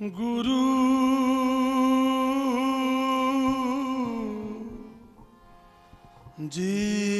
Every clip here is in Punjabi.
ਗੁਰੂ ਜੀ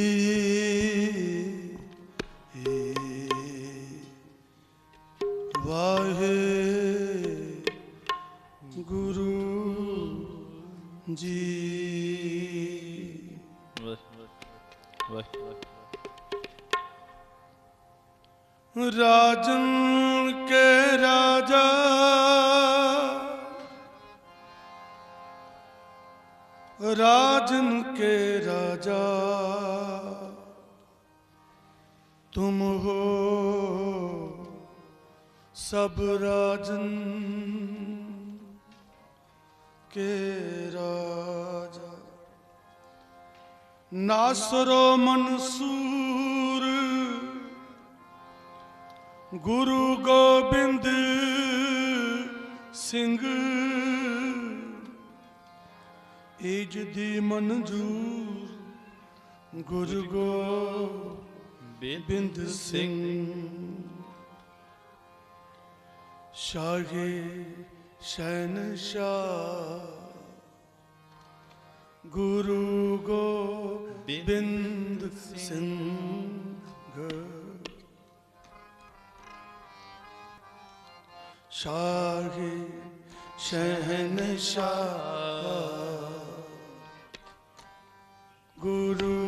ਨਾਸਰੋ ਮਨਸੂਰ ਗੁਰੂ ਗੋਬਿੰਦ ਸਿੰਘ। ਏਜ ਦੀ ਮਨਜੂਰ ਗੁਰੂ ਗੋਬਿੰਦ ਸਿੰਘ। ਸ਼ਾਹੇ ਸ਼ਹਿਨशाह Guru Gobind Singh Shahi Shahnashah Guru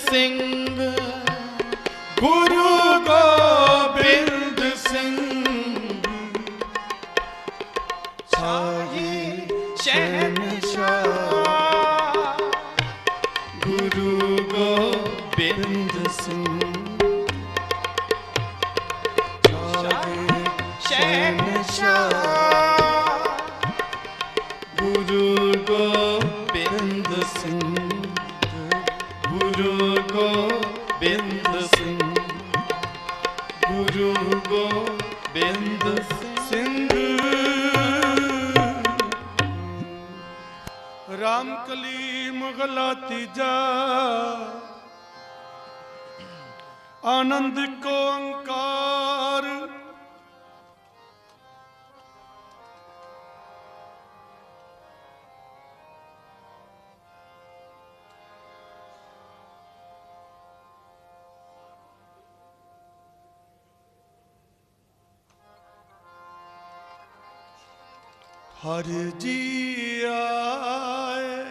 Singh Guru ਆਨੰਦ ਕੋ ਅੰਕਾਰ ਹਰ ਜੀ ਆਏ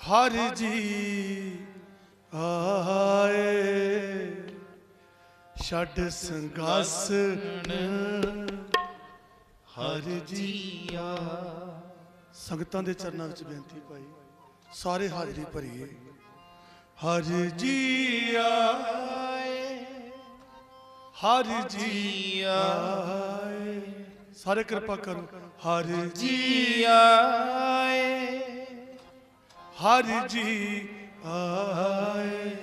ਹਰ ਜੀ ਆਏ, ਛੱਡ ਸੰਗਾਸਣ ਹਰ ਜੀਆ। ਸੰਗਤਾਂ ਦੇ ਚਰਨਾਂ ਵਿੱਚ ਬੇਨਤੀ ਪਾਈ ਸਾਰੇ ਹਾਜ਼ਰੀ ਭਰੀਏ। ਹਰ ਜੀਆ ਹਰ ਜੀਆ ਸਾਰੇ ਕਿਰਪਾ ਕਰੋ, ਹਰ ਜੀਆ ਹਰ ਜੀ ਆਏ।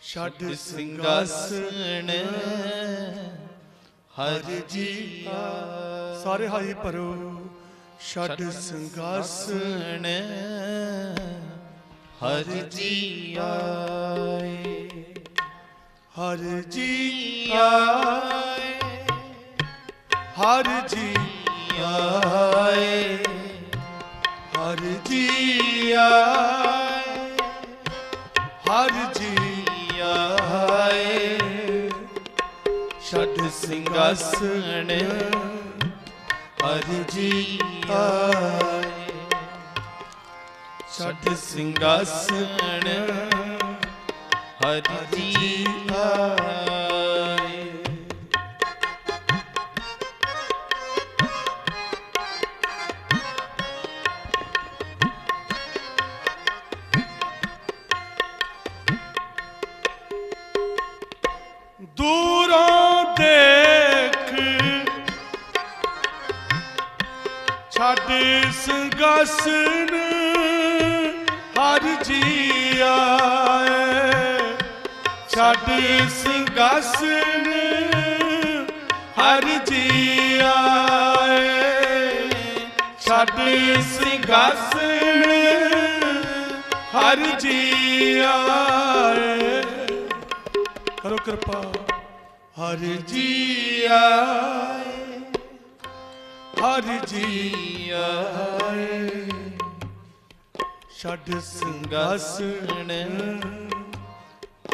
ਛੱਡ ਸਿੰਘਾਸਣ। ਹਰ ਜੀ ਸਾਰੇ ਹਾਈ ਭਰੋ। ਛੱਡ ਸਿੰਘਾਸਣ। ਹਰ ਜੀ ਆਏ ਹਰ ਜੀ ਆਏ ਹਰ ਜੀ ਆਏ। ਹਰ ਜੀ ਆਏ ਹਰ ਜੀ ਆਏ ਛੱਡ ਸਿੰਘਾਸਣ। ਹਰ ਜੀ ਆਏ ਛੱਡ ਸਿੰਘਾਸਣ। ਹਰ ਜੀ ਆਏ ਛੱਡ ਸੰਗਸਨ ਹਰ ਜੀ ਆਏ। ਛੱਡ ਸੰਗਸਨ ਹਰ ਜੀ ਆਏ। ਕਰੋ ਕਿਰਪਾ, ਹਰ ਜੀ ਆਏ। ਹਰ ਜੀ ਆਏ। ਛੱਡ ਸਿੰਘਾਸਣ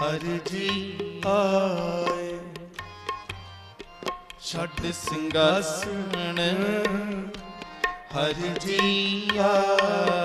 ਹਰ ਜੀ ਆਏ। ਛੱਡ ਸਿੰਘਾਸਣ। ਹਰ ਜੀ ਆਏ।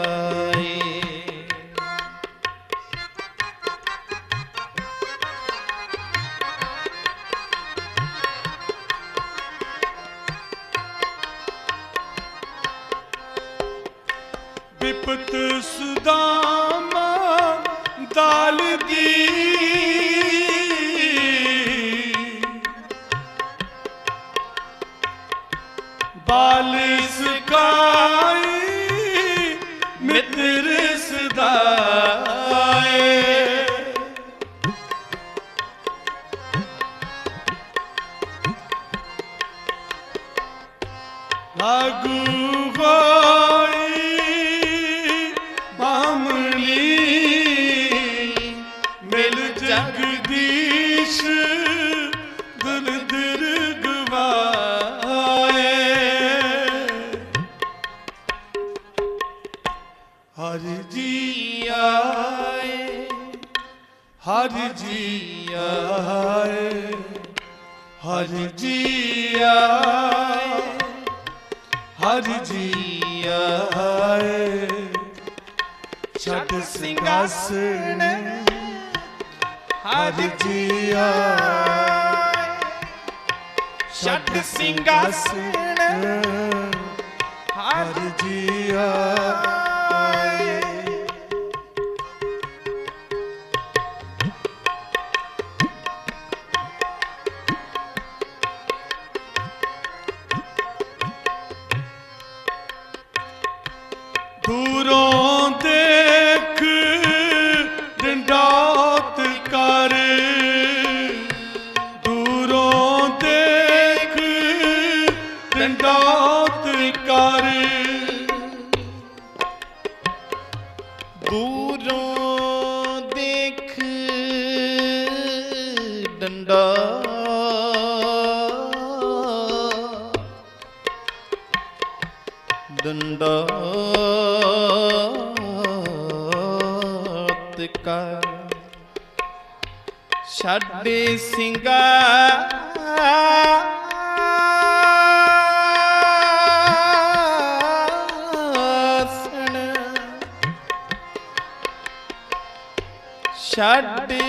ਜੱਟ ਸਿੰਘਾਸਣ ਹਰ ਜੀਆ ਤੇ ਕਰ ਛੱਡੇ ਸਿੰਘਾਸਣ ਛੱਡੇ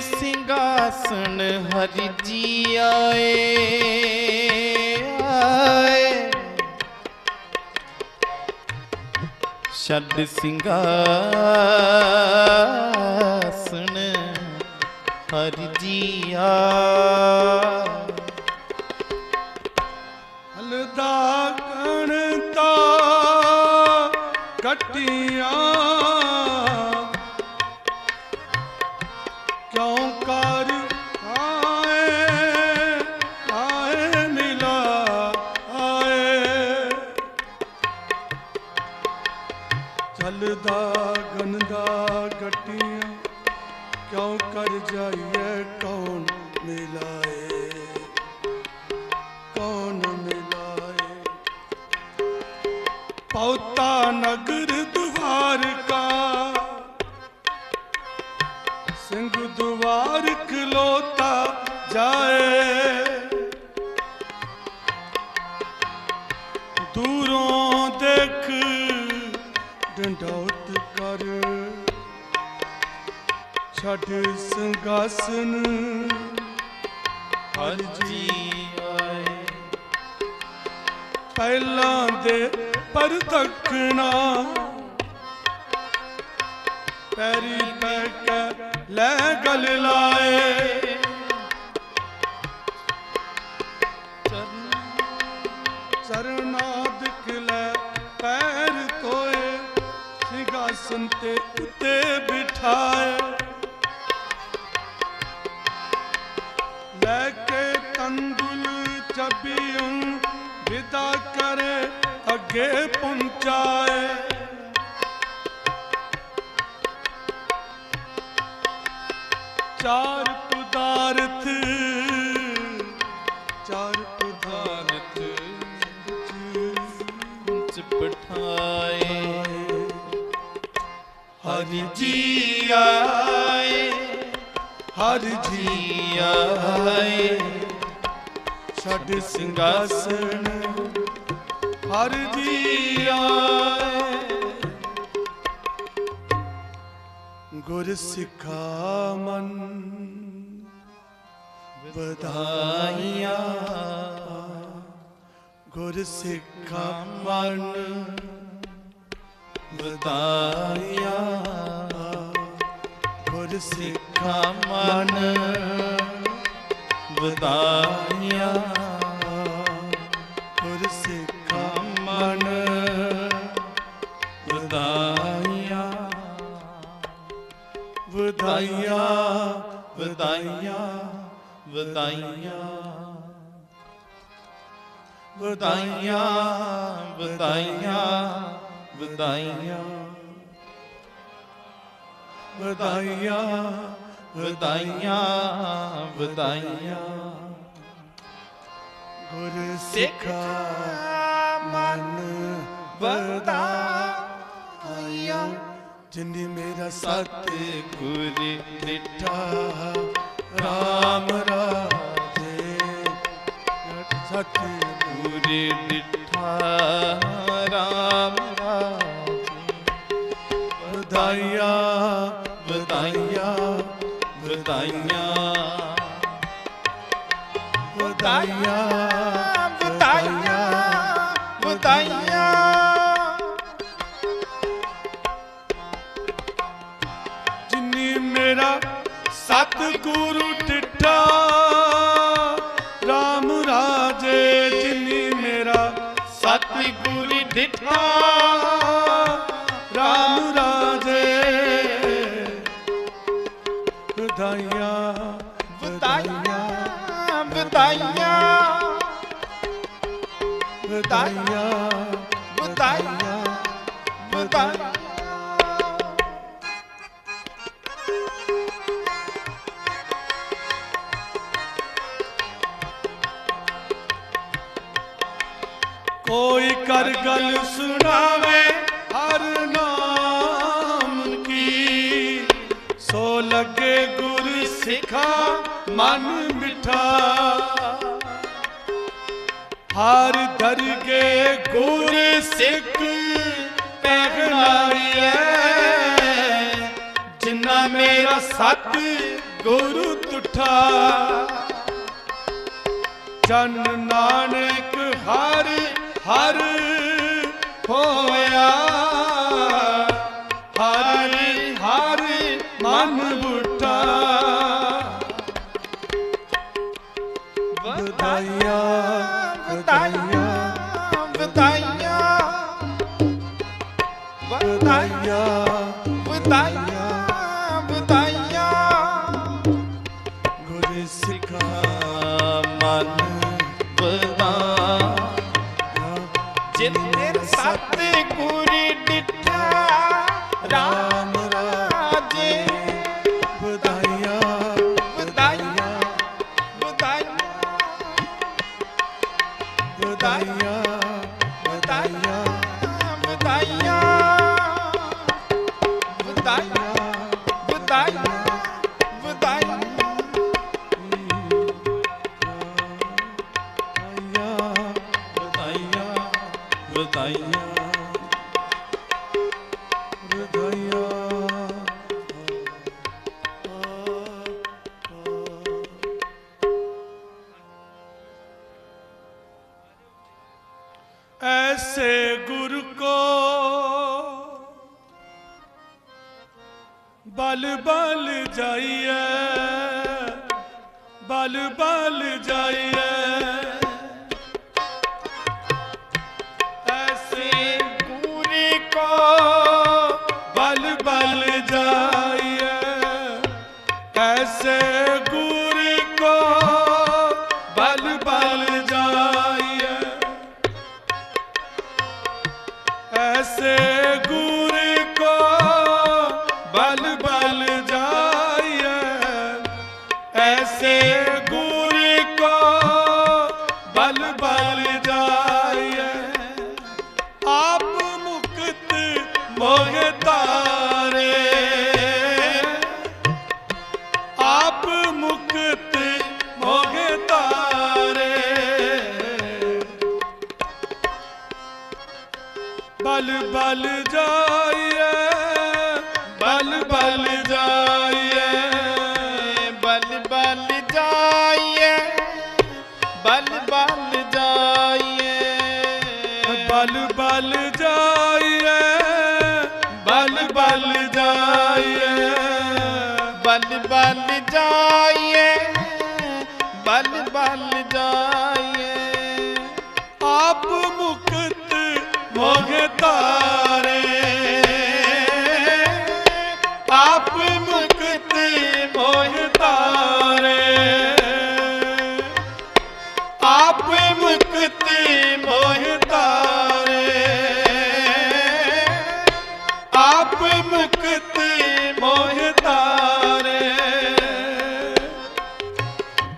ਸਿੰਘਾਸਣ ਹਰਿ ਜੀ ਆਏ ਆਏ। ਛੱਡ ਸਿੰਘਾਸਣ ਹਰ ਜੀ ਚੱਲਦਾ ਗੰਦਾ ਗੱਟੀਆਂ, ਕਿਉਂ ਕਰ ਜਾਈਏ, ਕੌਣ ਮਿਲਾਏ? ਕੌਣ ਮਿਲਾਏ? ਪੌਤਾ ਨਗਰ ਦੁਆਰ ਕਾ ਸਿੰਘ ਦੁਆਰ ਖਲੋਤਾ ਜਾਏ। ਦੂਰੋਂ ਦੇਖ ਡੰਡੌਤ ਛੱਡ ਸਿੰਘਾਸਨ ਹਰਿ ਜੀ ਆਏ। ਪਹਿਲਾਂ ਦੇ ਪਰ ਤੱਕਣਾ ਪੈਰੀ ਪੈ ਕੇ ਲੈ ਗਲ ਲਾਏ। ਚਰਨਾਦਿਕ ਲੈ ਪੈਰ ਧੋਏ, ਸਿੰਘਾਸਨ ਤੇ ਉੱਤੇ ਬਿਠਾਏ। ਵਿਦਾ ਅੱਗੇ ਪਹੁੰਚਾਏ। ਚਾਰ ਪਦਾਰਥ ਚਾਰ ਪਦਾਰਥ ਚ ਪਠਾਏ ਹਰਿ ਜੀ ਆਏ, ਹਰਿ ਜੀ ਆਏ। ਛੱਡ ਸਿੰਘਾਸਣ ਹਰਿ ਜੀ ਆਏ ਗੁਰ ਸਿੱਖਾ ਮਨ ਵਧਾਈਆਂ। ਗੁਰ ਸਿੱਖਾ ਮਨ ਵਧਾਈਆਂ। ਗੁਰ ਸਿੱਖਾ ਮਨ ਵਧਾਈਆਂ। ਵਧਾਈਆਂ ਵਧਾਈਆਂ ਵਧਾਈਆਂ। ਵਧਾਈਆਂ ਵਧਾਈਆਂ ਵਧਾਈਆਂ। ਵਧਾਈਆਂ ਵਧਾਈਆਂ ਵਧਾਈਆਂ। ਗੁਰ ਸਿੱਖਾ ਮਨ ਵਧਾਈਆਂ ਜਿਨੀ ਮੇਰਾ ਸਤ ਗੁਰ ਡਿਠਾ RAM ਰਾਜੇ ਸਤ ਗੁਰ ਡਿਠਾ RAM ਰਾਜੇ ਵਧਾਈਆ। ਵਧਾਈਆਂ ਵਧਾਈਆਂ ਵਧਾਈਆਂ ਵਧਾਈਆਂ। ਵਧਾਈਆਂ। ਮੇਰਾ ਸਤਿਗੁਰੂ ਟਿੱਟਾ ਰਾਮ ਰਾਜੇ ਜਿਨੀ ਮੇਰਾ ਸਤਿਗੁਰੂ ਟਿੱਟਾ ਰਾਮ ਰਾਜੇ ਵਧਾਈਆਂ ਵਧਾਈਆਂ ਵਧਾਈਆਂ ਵਧਾਈਆਂ ਵਧਾਈਆਂ ਵਧਾਈਆਂ। ਹਰ ਨਾਮ ਕੀ। ਸੋ ਲੱਗੇ ਗੁਰ ਸਿੱਖ ਮਨ ਮਿਠਾ। ਹਰ ਦਰਗੇ ਗੁਰ ਸਿੱਖ ਪਹਿਨਾਈਐ ਜਿਨ੍ਹਾਂ ਮੇਰਾ ਸਤ ਗੁਰੂ ਤੁਠਾ। ਜਨ ਨਾਨਕ ਹਰ ਹਰ ਹੋਇਆ। ਹਰਿ ਹਰਿ ਬੁੱਟਾ ਵਧਾਈਆਂ ਵਧਾਈਆਂ। ਵਧਾਈਆਂ। ਵਧਾਈਆਂ। dear.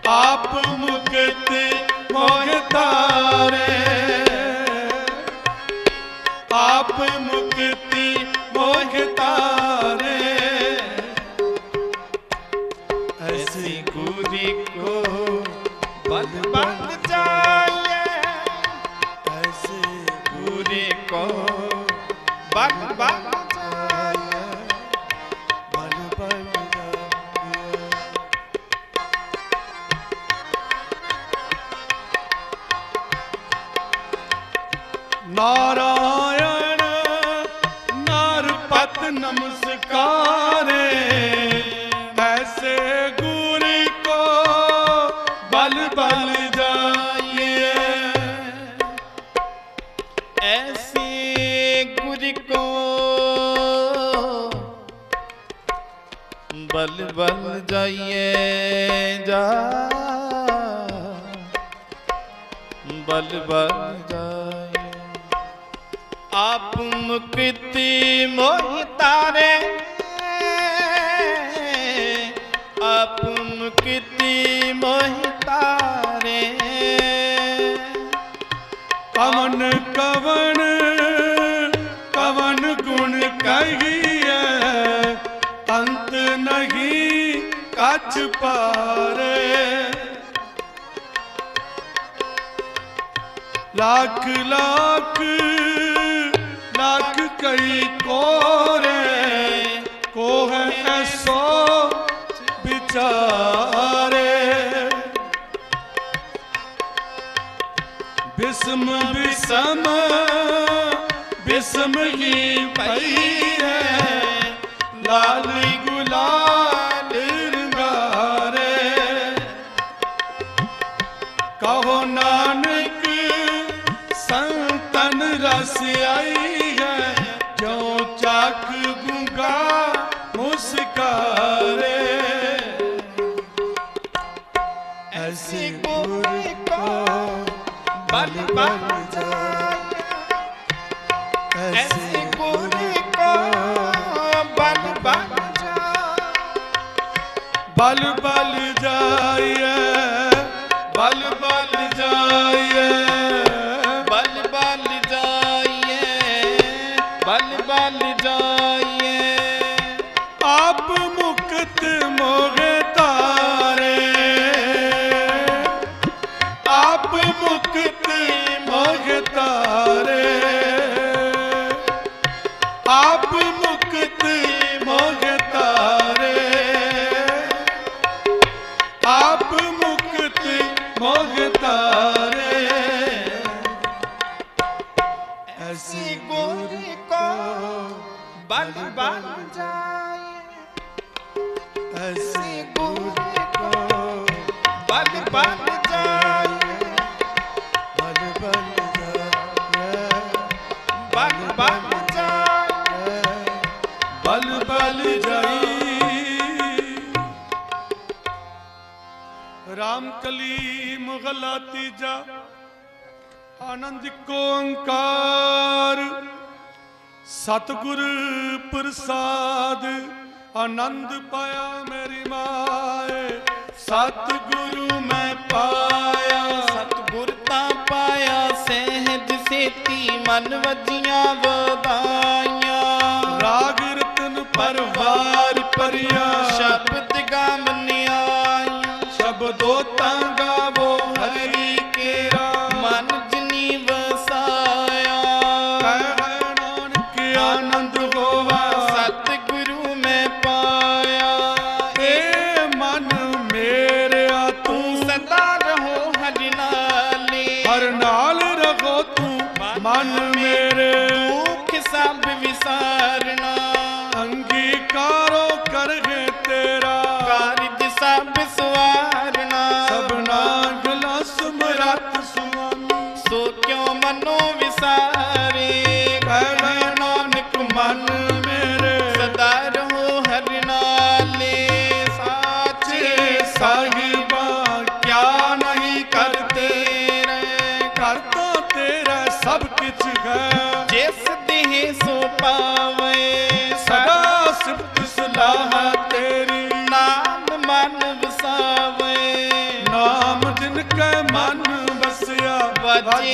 ਆਪ ਮੁਕਤ ਹੋਇ ਤਾਰੇ। ਆਪ ਮੁਕਤ को बल बल जाइए जा। बल बल जाइए। आप मुक्ति मोहि तारे। आप मुक्ति मोहि तारे। पवन कवन ਕੱਛ ਪਾਰੇ ਲੱਖ ਲੱਖ ਲੱਖ ਕਈ ਕੋਰੇ। ਕੋ ਹੈ ਐਸੋ ਵਿਚਾਰੇ। ਬਿਸਮ ਬਿਸਮ ਬਿਸਮ ਹੀ ਪਈ ਹੈ। ਲਾਲ ਗੁਲਾਬ ਬਲ ਬਲ ਜਾਈਏ ਬਲ ਬਲ ਜਾਈਏ ਬਲ ਬਲ ਜਾਈਏ ਬਲ ਬਲ ਰਾਮ ਕਲੀ ਮੁਗਲਾ ਤੀਜਾ ਆਨੰਦ ਕੋ ਓੰਕਾਰ। ਸਤਿਗੁਰ ਪ੍ਰਸਾਦ ਆਨੰਦ ਪਾਇਆ ਮੇਰੀ ਮਾਏ। ਸਤਿਗੁਰੂ ਮੈਂ ਪਾਇਆ। ਸਤਿਗੁਰ ਤਾਂ ਪਾਇਆ ਸਹਿਜ ਸੇਤੀ ਮਨ ਵਜੀਆਂ ਵਧਾਈਆਂ ਰਾਗ ਰਤਨ ਪਰਵਾਰ ਪਰਿਆ ਸ਼ਬਦ ਗਾਮਨਿਆਈਆਂ ਮਨ ਜਿਨੀ ਵਸਾਇਆ ਕਹਿ ਨਾਨਕ ਆਨੰਦ ਹੋਵਾ। ਸਤਿਗੁਰੂ ਮੈਂ ਪਾਇਆ। ਏ ਮਨ ਮੇਰਿਆ ਤੂੰ। ਤੂੰ ਸਦਾ ਰਹੋ ਹਰਿ ਨਾਲੇ। ਹਰ ਨਾਲ ਰਹੋ ਤੂੰ। ਮਨ ਮੇਰੇ। ਦੁੱਖ ਸਭ ਵਿਸਾਰਨਾ।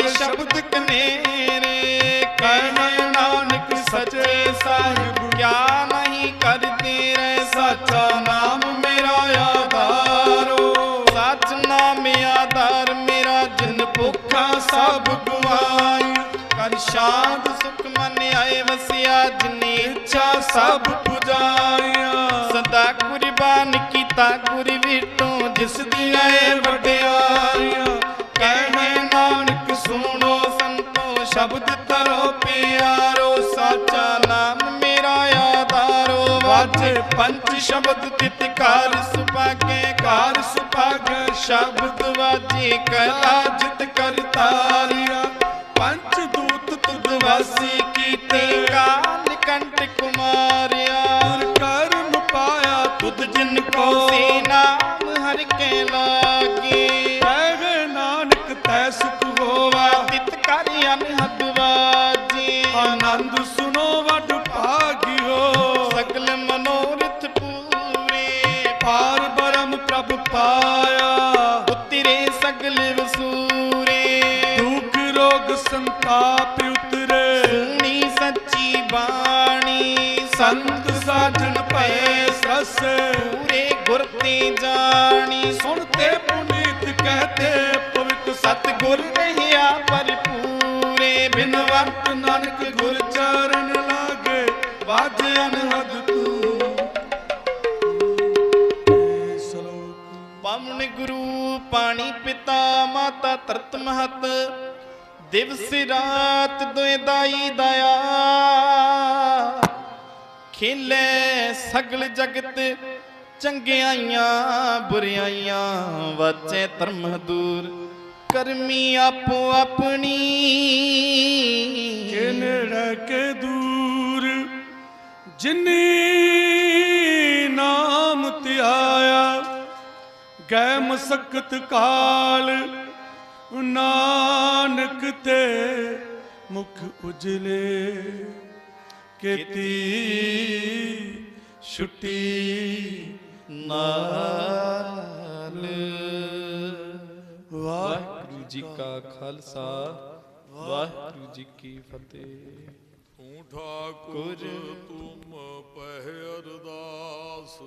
ਸ਼ਬਦ ਕਨੇਰੇ ਕਹਿ ਨਾਨਕ ਸੱਚੇ ਸਾਹਿਬ ਕਿਆ ਨਹੀਂ ਕਰਤੇ ਰਹਿ। ਸਾਚਾ ਨਾਮ ਮੇਰਾ ਆਧਾਰੋ ਸੱਚ ਨਾਮ ਆਧਾਰ ਮੇਰਾ ਜਿਨ ਭੁੱਖਾ ਸਭ ਗਵਾਈ ਕਰ ਸ਼ਾਂਤ ਸੁਖ ਮਨ ਆਏ ਵਸਿਆ, ਜਿਨੀ ਇੱਛਾ ਸਭ ਪੁਜਾਰੀਆਂ ਸਦਾ ਕੁਰਬਾਨ ਕੀਤਾ ਗੁਰ ਵਿਟੋਂ ਜਿਸ ਦੀ ਆਏ ਵਡਿਆਈਆਂ ਸੰਤੋ ਸ਼ਬਦ ਤਰੋ ਪਿਆਰੋ, ਸਾਚਾ ਨਾਮ ਮੇਰਾ ਆਧਾਰੋ। ਵਾਜੇ ਪੰਜ ਸ਼ਬਦ ਤਿਤਕਾਰ ਸੁਭਾਗੇ ਕਾਰ ਸੁਭਾਗੇ ਸ਼ਬਦ ਵਾਜੇ ਕਲਾ ਜਿਤ ਕਰਤਾਰਿਆ ਪੰਜ ਦੂਤ ਤੁਧ ਵਾਸੀ ਕੀਤੇ, ਕਾਲ ਕੰਟ ਕੁਮਾਰਿਆ। ਕਰਮ ਪਾਇਆ ਤੁਧ ਜਿਨ ਕੋ, ਸੇ ਨਾਮ ਹਰ ਕੇ ਲਾਗੇ। ਪਾਇਆ। ਉਤਰੇ ਸਗਲ ਵਸੂਰੇ ਦੁਖ ਰੋਗ ਸੰਤਾਪ ਉਤਰੇ। ਸੁਣੀ ਸੱਚੀ ਬਾਣੀ। ਸੰਤ ਸਾਜਣ ਭਏ ਸਸ। ਪੂਰੇ ਗੁਰ ਤੇ ਜਾਣੀ। ਸੁਣਤੇ ਪੁਨੀਤ ਕਹਤੇ ਪਵਿੱਤ ਸਤ। ਗੁਰ ਰਹਿਆ ਭਰਪੂਰੇ। ਬਿਨ ਵਰਤ ਨਾਨਕ ਗੁਰ ਚਰਨ ਦਿਵਸ ਰਾਤ ਦੁਇ ਦਾਈ ਦਇਆ ਖੇਲੇ ਸਗਲ ਜਗਤ, ਚੰਗਿਆਈਆਂ ਬੁਰਿਆਈਆਂ, ਵਾਚੇ ਧਰਮ ਦੂਰ, ਕਰਮੀ ਆਪੋ ਆਪਣੀ। ਕੇ ਨੇੜੇ ਦੂਰ, ਜਿਨੀ ਨਾਮ ਧਿਆਇਆ ਗੈ ਮਸਕਤ ਕਾਲ ਨਾਨਕ ਤੇ ਮੁਖ ਉਜਲੇ ਕੀਤੀ ਛੁੱਟੀ ਨਾਲ। ਵਾਹ ਵਾਹਿਗੁਰੂ ਜੀ ਕਾ ਖਾਲਸਾ ਵਾਹਿਗੁਰੂ ਜੀ ਕੀ ਫਤਿਹ। ਤੂੰ ਠਾਕੁਰ ਤੁਮ ਪਹਿ ਅਰਦਾਸ